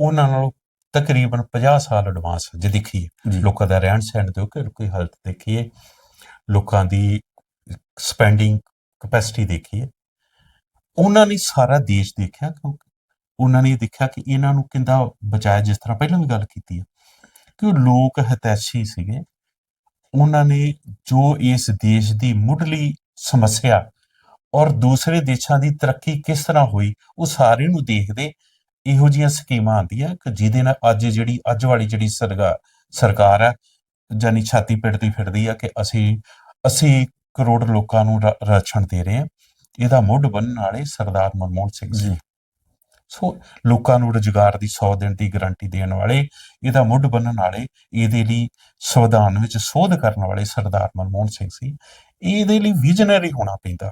ਉਹਨਾਂ ਨਾਲੋਂ ਤਕਰੀਬਨ 50 ਸਾਲ ਐਡਵਾਂਸ ਜੇ ਦੇਖੀਏ। ਲੋਕਾਂ ਦਾ ਰਹਿਣ ਸਹਿਣ ਦੇ ਕਿ ਕੋਈ ਹਾਲਤ ਦੇਖੀਏ। ਲੋਕਾਂ ਦੀ ਸਪੈਂਡਿੰਗ ਕਪੈਸਿਟੀ ਦੇਖੀਏ। ਉਹਨਾਂ ਨੇ ਸਾਰਾ ਦੇਸ਼ ਦੇਖਿਆ ਕਿਉਂਕਿ ਉਹਨਾਂ ਨੇ ਦੇਖਿਆ ਕਿ ਇਹਨਾਂ ਨੂੰ ਕਿੰਦਾ ਬਚਾਇਆ ਜਿਸ ਤਰ੍ਹਾਂ ਪਹਿਲਾਂ ਵੀ ਗੱਲ ਕੀਤੀ ਹੈ ਕਿ ਉਹ ਲੋਕ ਹਿਤੈਸ਼ੀ ਸੀਗੇ। ਉਹਨਾਂ ਨੇ ਜੋ ਇਸ ਦੇਸ਼ ਦੀ ਮੁੱਢਲੀ ਸਮੱਸਿਆ ਔਰ ਦੂਸਰੇ ਦੇਸ਼ਾਂ ਦੀ ਤਰੱਕੀ ਕਿਸ ਤਰ੍ਹਾਂ ਹੋਈ ਉਹ ਸਾਰੇ ਨੂੰ ਦੇਖਦੇ ਇਹੋ ਜਿਹੀਆਂ ਸਕੀਮਾਂ ਆਉਂਦੀਆਂ ਕਿ ਜਿਹਦੇ ਨਾਲ ਅੱਜ ਜਿਹੜੀ ਅੱਜ ਵਾਲੀ ਜਿਹੜੀ ਸਰਗਾ ਸਰਕਾਰ ਹੈ ਜਾਨੀ ਛਾਤੀ ਪਿੱਟਦੀ ਫਿਰਦੀ ਆ ਕਿ ਅਸੀਂ 80 ਕਰੋੜ ਲੋਕਾਂ ਨੂੰ ਰਾਸ਼ਨ ਦੇ ਰਹੇ ਹਾਂ ਇਹਦਾ ਮੁੱਢ ਬੰਨਣ ਵਾਲੇ ਸਰਦਾਰ ਮਨਮੋਹਨ ਸਿੰਘ ਜੀ। ਸੋ ਲੋਕਾਂ ਨੂੰ ਰੁਜ਼ਗਾਰ ਦੀ 100 ਦਿਨ ਦੀ ਗਾਰੰਟੀ ਦੇਣ ਵਾਲੇ ਇਹਦਾ ਮੁੱਢ ਬੰਨਣ ਵਾਲੇ ਇਹਦੇ ਲਈ ਸੰਵਿਧਾਨ ਵਿੱਚ ਸੋਧ ਕਰਨ ਵਾਲੇ ਸਰਦਾਰ ਮਨਮੋਹਨ ਸਿੰਘ ਸੀ। ਇਹਦੇ ਲਈ ਵਿਜ਼ਨਰੀ ਹੋਣਾ ਪੈਂਦਾ।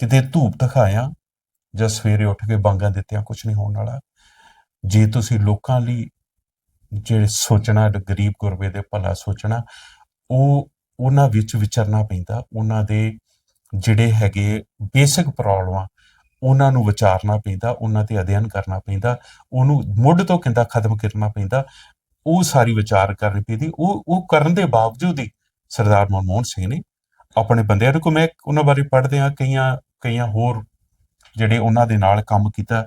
ਕਿਤੇ ਧੂਪ ਦਿਖਾਇਆ ਜਾਂ ਸਵੇਰੇ ਉੱਠ ਕੇ ਬਾਂਗਾਂ ਦਿੱਤੀਆਂ ਕੁਝ ਨਹੀਂ ਹੋਣ ਵਾਲਾ। ਜੇ ਤੁਸੀਂ ਲੋਕਾਂ ਲਈ ਜਿਹੜੇ ਸੋਚਣਾ ਗਰੀਬ ਗੁਰਬੇ ਦੇ ਭਲਾ ਸੋਚਣਾ, ਉਹ ਉਹਨਾਂ ਵਿੱਚ ਵਿਚਰਨਾ ਪੈਂਦਾ। ਉਹਨਾਂ ਦੇ ਜਿਹੜੇ ਹੈਗੇ ਬੇਸਿਕ ਪ੍ਰੋਬਲਮਾਂ, ਉਹਨਾਂ ਨੂੰ ਵਿਚਾਰਨਾ ਪੈਂਦਾ, ਉਹਨਾਂ ਤੇ ਅਧਿਐਨ ਕਰਨਾ ਪੈਂਦਾ, ਉਹਨੂੰ ਮੁੱਢ ਤੋਂ ਕਿੰਦਾ ਖਤਮ ਕਰਨਾ ਪੈਂਦਾ, ਉਹ ਸਾਰੀ ਵਿਚਾਰ ਕਰਨੀ ਪੈਂਦੀ। ਉਹ ਉਹ ਕਰਨ ਦੇ ਬਾਵਜੂਦ ਹੀ ਸਰਦਾਰ ਮਨਮੋਹਨ ਸਿੰਘ ਨੇ ਆਪਣੇ ਬੰਦਿਆਂ ਨੂੰ ਕੋ ਮੈਂ ਉਹਨਾਂ ਬਾਰੇ ਪੜ੍ਹਦੇ ਆ ਕਈਆਂ ਕਈਆਂ ਹੋਰ ਜਿਹੜੇ ਉਹਨਾਂ ਦੇ ਨਾਲ ਕੰਮ ਕੀਤਾ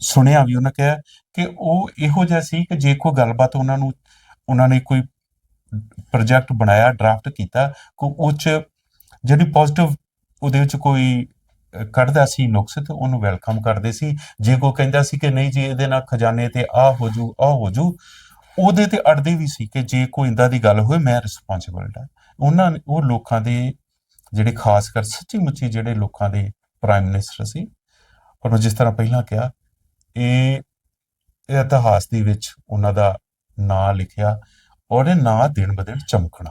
ਸੁਣਿਆ ਵੀ ਉਹਨਾਂ ਕਿਹਾ ਕਿ ਉਹ ਇਹੋ ਜਿਹਾ ਸੀ ਕਿ ਜੇ ਕੋਈ ਗੱਲਬਾਤ ਉਹਨਾਂ ਨੂੰ, ਉਹਨਾਂ ਨੇ ਕੋਈ ਪ੍ਰੋਜੈਕਟ ਬਣਾਇਆ ਡਰਾਫਟ ਕੀਤਾ, ਕੋ ਉਹ 'ਚ ਜਿਹੜੀ ਪੋਜ਼ਿਟਿਵ ਉਹਦੇ ਵਿੱਚ ਕੋਈ ਕੱਢਦਾ ਸੀ ਨੁਕਸ ਤੇ ਉਹਨੂੰ ਵੈਲਕਮ ਕਰਦੇ ਸੀ। ਜੇ ਕੋਈ ਕਹਿੰਦਾ ਸੀ ਕਿ ਨਹੀਂ ਜੀ ਇਹਦੇ ਨਾਲ ਖਜ਼ਾਨੇ ਤੇ ਆ ਹੋ ਜੂ, ਆ ਹੋ ਜੂ, ਉਹਦੇ ਤੇ ਅੜਦੇ ਵੀ ਸੀ ਕਿ ਜੇ ਕੋਈ ਇੰਦਾ ਦੀ ਗੱਲ ਹੋਏ, ਮੈਂ ਰਿਸਪੌਂਸਿਬਲ ਹਾਂ। ਉਹਨਾਂ ਨੇ, ਉਹ ਲੋਕਾਂ ਦੇ ਜਿਹੜੇ ਖਾਸ ਕਰ ਸੱਚੀ ਮੁੱਚੀ ਜਿਹੜੇ ਲੋਕਾਂ ਦੇ ਪ੍ਰਾਈਮ ਮਿਨਿਸਟਰ ਸੀ, ਪਰ ਮੈਂ ਜਿਸ ਤਰ੍ਹਾਂ ਪਹਿਲਾਂ ਕਿਹਾ, ਇਹ ਇਹ ਇਤਿਹਾਸ ਦੇ ਵਿੱਚ ਉਹਨਾਂ ਦਾ ਨਾਂ ਲਿਖਿਆ ਔਰ ਇਹ ਨਾਂ ਦਿਨ ਬ ਦਿਨ ਚਮਕਣਾ।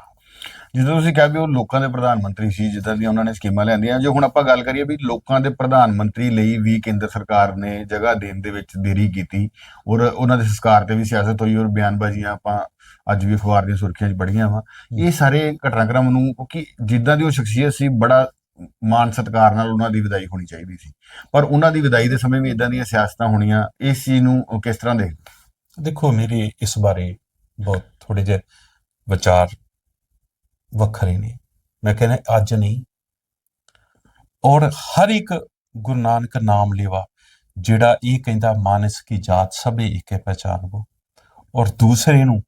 ਜਦੋਂ ਤੁਸੀਂ ਕਿਹਾ ਵੀ ਉਹ ਲੋਕਾਂ ਦੇ ਪ੍ਰਧਾਨ ਮੰਤਰੀ ਸੀ ਜਿੱਦਾਂ ਦੀਆਂ ਉਹਨਾਂ ਨੇ ਸਕੀਮਾਂ ਲਿਆਂਦੀਆਂ। ਜੋ ਹੁਣ ਆਪਾਂ ਗੱਲ ਕਰੀਏ ਵੀ ਲੋਕਾਂ ਦੇ ਪ੍ਰਧਾਨ ਮੰਤਰੀ ਲਈ ਵੀ ਕੇਂਦਰ ਸਰਕਾਰ ਨੇ ਜਗ੍ਹਾ ਦੇਣ ਦੇ ਵਿੱਚ ਦੇਰੀ ਕੀਤੀ ਔਰ ਉਹਨਾਂ ਦੇ ਸੰਸਕਾਰ ਤੇ ਵੀ ਸਿਆਸਤ ਹੋਈ ਔਰ ਬਿਆਨਬਾਜ਼ੀਆਂ ਆਪਾਂ ਅੱਜ ਵੀ ਅਖਬਾਰ ਦੀਆਂ ਸੁਰਖੀਆਂ 'ਚ ਪੜ੍ਹੀਆਂ ਵਾ। ਇਹ ਸਾਰੇ ਘਟਨਾਕ੍ਰਮ ਨੂੰ ਕਿਉਂਕਿ ਜਿੱਦਾਂ ਦੀ ਉਹ ਸ਼ਖਸੀਅਤ ਸੀ ਬੜਾ ਮਾਨ ਸਤਿਕਾਰ ਨਾਲ ਉਹਨਾਂ ਦੀ ਵਿਦਾਈ ਹੋਣੀ ਚਾਹੀਦੀ ਸੀ। ਪਰ ਉਹਨਾਂ ਦੀ ਵਿਦਾਈ ਦੇ ਸਮੇਂ ਵੀ ਇਦਾਂ ਦੀਆਂ ਸਿਆਸਤਾਂ ਹੋਣੀਆਂ ਇਸ ਚੀਜ਼ ਨੂੰ ਕਿਸ ਤਰ੍ਹਾਂ ਦੇਖ ਦੇਖੋ ਮੇਰੇ ਇਸ ਬਾਰੇ ਬਹੁਤ ਥੋੜੇ ਜਿਹੇ ਵਿਚਾਰ ਵੱਖਰੇ ਨੇ। ਮੈਂ ਕਹਿੰਦਾ ਅੱਜ ਨਹੀਂ। ਔਰ ਹਰ ਇੱਕ ਗੁਰੂ ਨਾਨਕ ਨਾਮ ਲੇਵਾ, ਜਿਹੜਾ ਇਹ ਕਹਿੰਦਾ, ਮਾਨਸ ਕੀ ਜਾਤ ਸਭੇ ਇਕੇ ਪਹਿਚਾਨਬੋ। ਔਰ ਦੂਸਰੇ ਨੂੰ,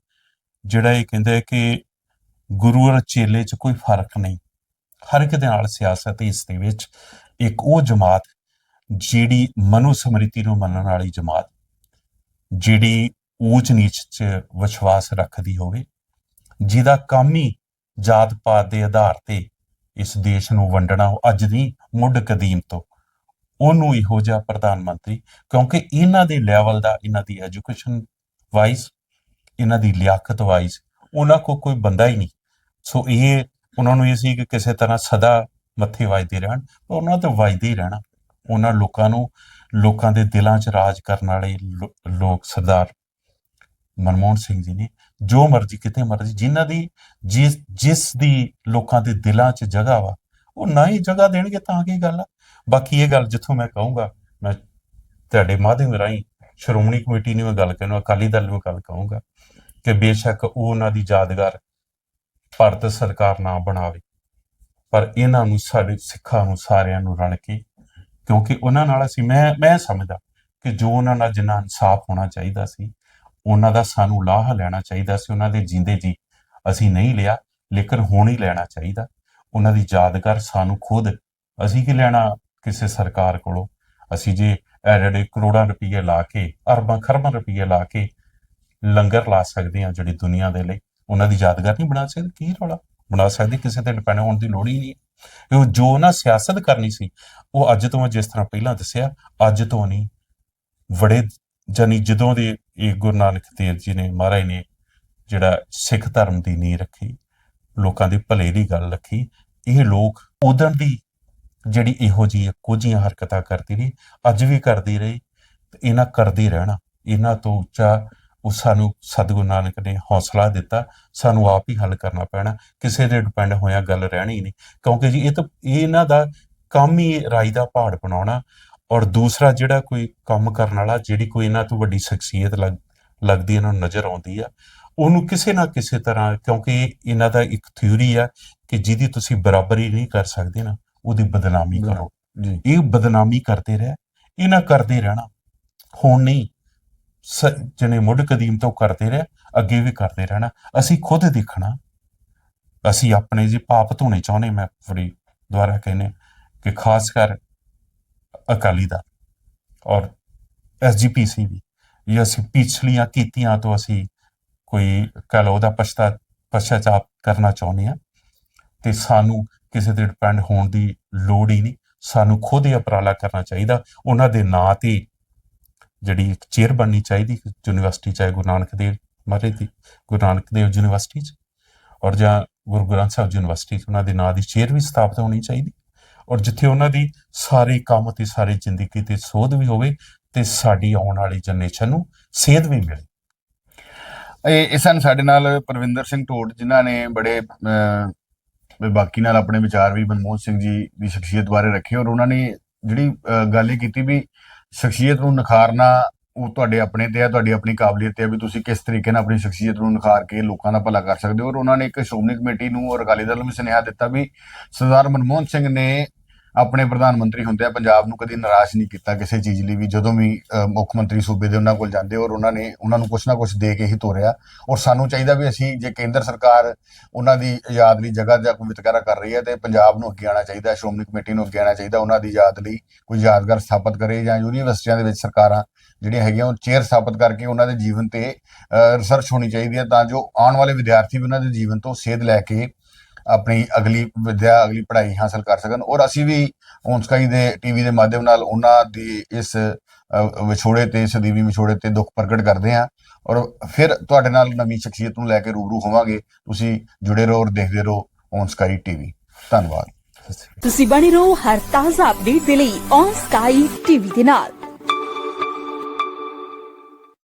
ਜਿਹੜਾ ਇਹ ਕਹਿੰਦਾ ਕਿ ਗੁਰੂ ਔਰ ਚੇਲੇ 'ਚ ਕੋਈ ਫ਼ਰਕ ਨਹੀਂ। ਹਰ ਇੱਕ ਦੇ ਨਾਲ ਸਿਆਸਤ ਇਸ ਦੇ ਵਿੱਚ, ਇੱਕ ਉਹ ਜਮਾਤ ਜਿਹੜੀ ਮਨੁ ਸਮ੍ਰਿਤੀ ਨੂੰ ਮੰਨਣ ਵਾਲੀ ਜਮਾਤ, ਜਿਹੜੀ ਊਚ ਨੀਚ 'ਚ ਵਿਸ਼ਵਾਸ ਰੱਖਦੀ ਹੋਵੇ, ਜਿਹਦਾ ਕੰਮ ਹੀ ਜਾਤ ਪਾਤ ਦੇ ਆਧਾਰ ਤੇ ਇਸ ਦੇਸ਼ ਨੂੰ ਵੰਡਣਾ ਅੱਜ ਦੀ ਮੁੱਢ ਕਦੀਮ ਤੋਂ। ਉਹਨੂੰ ਇਹੋ ਜਿਹਾ ਪ੍ਰਧਾਨ ਮੰਤਰੀ, ਕਿਉਂਕਿ ਇਹਨਾਂ ਦੇ ਲੈਵਲ ਦਾ, ਇਹਨਾਂ ਦੀ ਐਜੂਕੇਸ਼ਨ ਵਾਈਜ਼ ਇਹਨਾਂ ਦੀ ਲਿਆਕਤ ਵਾਈਜ਼ ਉਹਨਾਂ ਕੋ ਕੋਈ ਬੰਦਾ ਹੀ ਨਹੀਂ। ਸੋ ਇਹ ਉਹਨਾਂ ਨੂੰ ਇਹ ਸੀ ਕਿ ਕਿਸੇ ਤਰ੍ਹਾਂ ਸਦਾ ਮੱਥੇ ਵੱਜਦੇ ਰਹਿਣ, ਪਰ ਉਹਨਾਂ ਤੇ ਵੱਜਦੇ ਹੀ ਰਹਿਣਾ। ਉਹਨਾਂ ਲੋਕਾਂ ਨੂੰ, ਲੋਕਾਂ ਦੇ ਦਿਲਾਂ 'ਚ ਰਾਜ ਕਰਨ ਵਾਲੇ ਲੋ- ਲੋਕ ਸਰਦਾਰ ਮਨਮੋਹਨ ਸਿੰਘ ਜੀ ਨੇ ਜੋ ਮਰਜ਼ੀ, ਕਿਤੇ ਮਰਜ਼ੀ, ਜਿਨ੍ਹਾਂ ਦੀ, ਜਿਸ ਜਿਸ ਦੀ ਲੋਕਾਂ ਦੇ ਦਿਲਾਂ 'ਚ ਜਗ੍ਹਾ ਵਾ, ਉਹ ਨਾ ਹੀ ਜਗ੍ਹਾ ਦੇਣਗੇ ਤਾਂ ਕੀ ਗੱਲ ਆ? ਬਾਕੀ ਇਹ ਗੱਲ ਜਿੱਥੋਂ ਮੈਂ ਕਹੂੰਗਾ, ਮੈਂ ਤੁਹਾਡੇ ਮਾਧਿਅਮ ਰਾਹੀਂ ਸ਼੍ਰੋਮਣੀ ਕਮੇਟੀ ਨੂੰ ਮੈਂ ਗੱਲ ਕਹਿਣਾ, ਅਕਾਲੀ ਦਲ ਨੂੰ ਗੱਲ ਕਹੂੰਗਾ ਕਿ ਬੇਸ਼ੱਕ ਉਹ ਉਹਨਾਂ ਦੀ ਯਾਦਗਾਰ ਭਾਰਤ ਸਰਕਾਰ ਨਾ ਬਣਾਵੇ, ਪਰ ਇਹਨਾਂ ਨੂੰ, ਸਾਡੇ ਸਿੱਖਾਂ ਨੂੰ, ਸਾਰਿਆਂ ਨੂੰ ਰਲ ਕੇ, ਕਿਉਂਕਿ ਉਹਨਾਂ ਨਾਲ ਅਸੀਂ, ਮੈਂ ਮੈਂ ਸਮਝਦਾ ਕਿ ਜੋ ਉਹਨਾਂ ਨਾਲ ਜਿੰਨਾ ਇਨਸਾਫ ਹੋਣਾ ਚਾਹੀਦਾ ਸੀ ਉਹਨਾਂ ਦਾ ਸਾਨੂੰ ਲਾਹਾ ਲੈਣਾ ਚਾਹੀਦਾ ਸੀ, ਉਹਨਾਂ ਦੇ ਜਿੰਦੇ ਜੀ ਅਸੀਂ ਨਹੀਂ ਲਿਆ, ਲੇਕਿਨ ਹੁਣ ਹੀ ਲੈਣਾ ਚਾਹੀਦਾ। ਉਹਨਾਂ ਦੀ ਯਾਦਗਾਰ ਸਾਨੂੰ ਖੁਦ ਅਸੀਂ ਕੀ ਲੈਣਾ ਕਿਸੇ ਸਰਕਾਰ ਕੋਲੋਂ? ਅਸੀਂ ਜੇ ਐਡੇ ਕਰੋੜਾਂ ਰੁਪਏ ਲਾ ਕੇ, ਅਰਬਾਂ ਖਰਬਾਂ ਰੁਪਏ ਲਾ ਕੇ ਲੰਗਰ ਲਾ ਸਕਦੇ ਹਾਂ ਜਿਹੜੀ ਦੁਨੀਆ ਦੇ ਲਈ, ਉਹਨਾਂ ਦੀ ਯਾਦਗਾਰ ਨਹੀਂ ਬਣਾ ਸਕਦੇ? ਕੀ ਰੌਲਾ? ਬਣਾ ਸਕਦੇ ਕਿਸੇ ਤੇ ਡਿਪੈਂਡ ਹੋਣ ਦੀ ਲੋੜ ਹੀ ਨਹੀਂ। ਹੈ। ਉਹ ਜੋ ਉਹਨਾਂ ਸਿਆਸਤ ਕਰਨੀ ਸੀ, ਉਹ ਅੱਜ ਤੋਂ ਮੈਂ ਜਿਸ ਤਰ੍ਹਾਂ ਪਹਿਲਾਂ ਦੱਸਿਆ, ਅੱਜ ਤੋਂ ਨਹੀਂ ਬੜੇ ਜਾਨੀ ਜਦੋਂ ਦੇ ਇਹ ਗੁਰੂ ਨਾਨਕ ਦੇਵ ਜੀ ਨੇ ਮਹਾਰਾਜ ਨੇ ਜਿਹੜਾ ਸਿੱਖ ਧਰਮ ਦੀ ਨੀਂਹ ਰੱਖੀ, ਲੋਕਾਂ ਦੇ ਭਲੇ ਦੀ ਗੱਲ ਰੱਖੀ, ਇਹ ਲੋਕ ਉਦੋਂ ਦੀ ਜਿਹੜੀ ਇਹੋ ਜਿਹੀ ਕੋਝੀਆਂ ਹਰਕਤਾਂ ਕਰਦੀ ਰਹੀ, ਅੱਜ ਵੀ ਕਰਦੀ ਰਹੀ ਤੇ ਇਹਨਾਂ ਕਰਦੀ ਰਹਿਣਾ। ਇਹਨਾਂ ਤੋਂ ਉੱਚਾ ਉਹ ਸਾਨੂੰ ਸਤਿਗੁਰੂ ਨਾਨਕ ਨੇ ਹੌਸਲਾ ਦਿੱਤਾ, ਸਾਨੂੰ ਆਪ ਹੀ ਹੱਲ ਕਰਨਾ ਪੈਣਾ, ਕਿਸੇ ਦੇ ਡਿਪੈਂਡ ਹੋਇਆ ਗੱਲ ਰਹਿਣੀ ਨਹੀਂ। ਕਿਉਂਕਿ ਜੀ ਇਹ ਤਾਂ ਇਹਨਾਂ ਦਾ ਕੰਮ ਹੀ ਰਾਈ ਦਾ ਪਹਾੜ ਬਣਾਉਣਾ ਔਰ ਦੂਸਰਾ ਜਿਹੜਾ ਕੋਈ ਕੰਮ ਕਰਨ ਵਾਲਾ ਜਿਹੜੀ ਕੋਈ ਇਹਨਾਂ ਤੋਂ ਵੱਡੀ ਸ਼ਖਸੀਅਤ ਲੱਗ ਲੱਗਦੀ ਇਹਨਾਂ ਨੂੰ ਨਜ਼ਰ ਆਉਂਦੀ ਆ ਉਹਨੂੰ ਕਿਸੇ ਨਾ ਕਿਸੇ ਤਰ੍ਹਾਂ ਕਿਉਂਕਿ ਇਹਨਾਂ ਦਾ ਇੱਕ ਥਿਊਰੀ ਆ ਕਿ ਜਿਹਦੀ ਤੁਸੀਂ ਬਰਾਬਰੀ ਨਹੀਂ ਕਰ ਸਕਦੇ ਨਾ ਉਹਦੀ ਬਦਨਾਮੀ ਕਰੋ। ਜੀ। ਇਹ ਬਦਨਾਮੀ ਕਰਦੇ ਰਹੇ ਇਹਨਾਂ ਕਰਦੇ ਰਹਿਣਾ। ਹੁਣ ਨਹੀਂ ਜਿਹਨੇ ਮੁੱਢ ਕਦੀਮ ਤੋਂ ਕਰਦੇ ਰਹੇ ਅੱਗੇ ਵੀ ਕਰਦੇ ਰਹਿਣਾ। ਅਸੀਂ ਖੁਦ ਦੇਖਣਾ। ਅਸੀਂ ਆਪਣੇ ਜੀ ਪਾਪ ਧੋਣੇ ਚਾਹੁੰਦੇ ਮੈਂ ਬੜੀ ਦੁਆਰਾ ਕਹਿੰਨੇ ਕਿ ਖਾਸ ਕਰ ਅਕਾਲੀ ਦਲ। ਔਰ ਐਸਜੀਪੀਸੀ ਵੀ। ਇਹ ਅਸੀਂ ਪਿਛਲੀਆਂ ਕੀਤੀਆਂ ਤੋਂ ਅਸੀਂ ਕੋਈ ਕਹ ਲਓ ਉਹਦਾ ਪਛਤਾ, ਪਛਤਾਪ ਕਰਨਾ ਚਾਹੁੰਦੇ ਆ ਤੇ ਸਾਨੂੰ ਕਿਸੇ ਤੇ ਡਿਪੈਂਡ ਹੋਣ ਦੀ ਲੋੜ ਹੀ ਨਹੀਂ। ਸਾਨੂੰ ਖੁਦ ਹੀ ਉਪਰਾਲਾ ਕਰਨਾ ਚਾਹੀਦਾ। ਉਹਨਾਂ ਦੇ ਨਾਂ ਤੇ ਜਿਹੜੀ ਇੱਕ ਚੇਅਰ ਬਣਨੀ ਚਾਹੀਦੀ ਯੂਨੀਵਰਸਿਟੀ, ਚਾਹੇ ਗੁਰੂ ਨਾਨਕ ਦੇਵ ਮਹਾਰਾਜ ਦੀ, ਗੁਰੂ ਨਾਨਕ ਦੇਵ ਯੂਨੀਵਰਸਿਟੀ 'ਚ। ਔਰ ਜਾਂ ਗੁਰੂ ਗ੍ਰੰਥ ਸਾਹਿਬ ਯੂਨੀਵਰਸਿਟੀ 'ਚ ਉਹਨਾਂ ਦੇ ਨਾਂ ਦੀ ਚੇਅਰ ਵੀ ਸਥਾਪਿਤ ਹੋਣੀ ਚਾਹੀਦੀ। ਔਰ ਜਿੱਥੇ ਉਹਨਾਂ ਦੀ ਸਾਰੇ ਕੰਮ ਤੇ ਸਾਰੀ ਜ਼ਿੰਦਗੀ ਤੇ ਸੋਧ ਵੀ ਹੋਵੇ ਤੇ ਸਾਡੀ ਆਉਣ ਵਾਲੀ ਜਨਰੇਸ਼ਨ ਨੂੰ ਸੇਧ ਵੀ ਮਿਲੇ। ਇਹ ਇਹ ਸਨ ਸਾਡੇ ਨਾਲ ਪ੍ਰਵਿੰਦਰ ਸਿੰਘ ਢੋਡ ਜਿਨ੍ਹਾਂ ਨੇ ਬੜੇ ਬਾਕੀ ਨਾਲ ਆਪਣੇ ਵਿਚਾਰ ਵੀ ਮਨਮੋਹਨ ਸਿੰਘ ਜੀ ਦੀ ਸ਼ਖਸੀਅਤ ਬਾਰੇ ਰੱਖੇ ਔਰ ਉਹਨਾਂ ਨੇ ਜਿਹੜੀ ਗੱਲ ਇਹ ਕੀਤੀ ਵੀ ਸ਼ਖਸੀਅਤ ਨੂੰ ਨਿਖਾਰਨਾ ਉਹ ਤੁਹਾਡੇ ਆਪਣੇ ਤੇ ਆ ਤੁਹਾਡੀ ਆਪਣੀ ਕਾਬਲੀਅਤ ਤੇ ਹੈ ਵੀ ਤੁਸੀਂ ਕਿਸ ਤਰੀਕੇ ਨਾਲ ਆਪਣੀ ਸ਼ਖਸੀਅਤ ਨੂੰ ਨਿਖਾਰ ਕੇ ਲੋਕਾਂ ਦਾ ਭਲਾ ਕਰ ਸਕਦੇ ਹੋ। ਔਰ ਉਹਨਾਂ ਨੇ ਇੱਕ ਸ਼੍ਰੋਮਣੀ ਕਮੇਟੀ ਨੂੰ ਔਰ ਅਕਾਲੀ ਦਲ ਨੂੰ ਵੀ ਸੁਨੇਹਾ ਦਿੱਤਾ ਵੀ ਸਰਦਾਰ ਮਨਮੋਹਨ ਸਿੰਘ ਨੇ ਆਪਣੇ ਪ੍ਰਧਾਨ ਮੰਤਰੀ ਹੁੰਦਿਆਂ ਪੰਜਾਬ ਨੂੰ ਕਦੀ ਨਿਰਾਸ਼ ਨਹੀਂ ਕੀਤਾ ਕਿਸੇ ਚੀਜ਼ ਲਈ ਵੀ, ਜਦੋਂ ਵੀ ਮੁੱਖ ਮੰਤਰੀ ਸੂਬੇ ਦੇ ਉਹਨਾਂ ਕੋਲ ਜਾਂਦੇ ਔਰ ਉਹਨਾਂ ਨੇ, ਉਹਨਾਂ ਨੂੰ ਕੁਛ ਨਾ ਕੁਛ ਦੇ ਕੇ ਹੀ ਤੋਰਿਆ। ਔਰ ਸਾਨੂੰ ਚਾਹੀਦਾ ਵੀ ਅਸੀਂ ਜੇ ਕੇਂਦਰ ਸਰਕਾਰ ਉਹਨਾਂ ਦੀ ਯਾਦ ਲਈ ਜਗ੍ਹਾ ਜਾਂ ਕੋਈ ਵਿਤਕਰਾ ਕਰ ਰਹੀ ਹੈ ਤੇ ਪੰਜਾਬ ਨੂੰ ਅੱਗੇ ਆਉਣਾ ਚਾਹੀਦਾ, ਸ਼੍ਰੋਮਣੀ ਕਮੇਟੀ ਨੂੰ ਅੱਗੇ ਆਉਣਾ ਚਾਹੀਦਾ, ਉਹਨਾਂ ਦੀ ਯਾਦ ਲਈ ਕੋਈ ਯਾਦਗਾਰ ਸਥਾਪਿਤ ਕਰੇ ਜਾਂ ਯੂਨੀਵਰਸਿਟੀਆਂ ਦੇ ਵਿੱਚ ਸਰਕਾਰਾਂ ਜਿਹੜੀਆਂ ਹੈਗੀਆਂ, ਉਹ ਚੇਅਰ ਸਥਾਪਿਤ ਕਰਕੇ ਉਹਨਾਂ ਦੇ ਜੀਵਨ ਤੇ ਰਿਸਰਚ ਹੋਣੀ ਚਾਹੀਦੀ ਹੈ ਤਾਂ ਜੋ ਆਉਣ ਵਾਲੇ ਵਿਦਿਆਰਥੀ ਵੀ ਉਹਨਾਂ ਦੇ ਜੀਵਨ ਤੋਂ ਸੇਧ ਲੈ ਕੇ ਆਪਣੀ ਅਗਲੀ ਵਿਦਿਆ, ਅਗਲੀ ਪੜ੍ਹਾਈ ਹਾਸਲ ਕਰ ਸਕਣ। ਔਰ ਅਸੀਂ ਵੀ ਔਨ ਦੇ ਟੀਵੀ ਦੇ ਮਾਧਿਅਮ ਨਾਲ ਉਹਨਾਂ ਦੀ ਇਸ ਵਿਛੋੜੇ ਤੇ, ਸਦੀਵੀ ਵਿਛੋੜੇ ਤੇ ਦੁੱਖ ਪ੍ਰਗਟ ਕਰਦੇ ਹਾਂ। ਔਰ ਫਿਰ ਤੁਹਾਡੇ ਨਾਲ ਨਵੀਂ ਸ਼ਖਸੀਅਤ ਨੂੰ ਲੈ ਕੇ ਰੂਬਰੂ ਹੋਵਾਂਗੇ। ਤੁਸੀਂ ਜੁੜੇ ਰਹੋ ਔਰ ਦੇਖਦੇ ਰਹੋ ਔਨ ਸਕਾਈ ਟੀਵੀ ਧੰਨਵਾਦ। ਤੁਸੀਂ ਬਣੇ ਰਹੋ ਹਰ ਤਾਜ਼ਾ ਅਪਡੇਟ ਦੇ ਲਈ ਔਨ ਸਕਾਈ ਟੀਵੀ ਦੇ ਨਾਲ।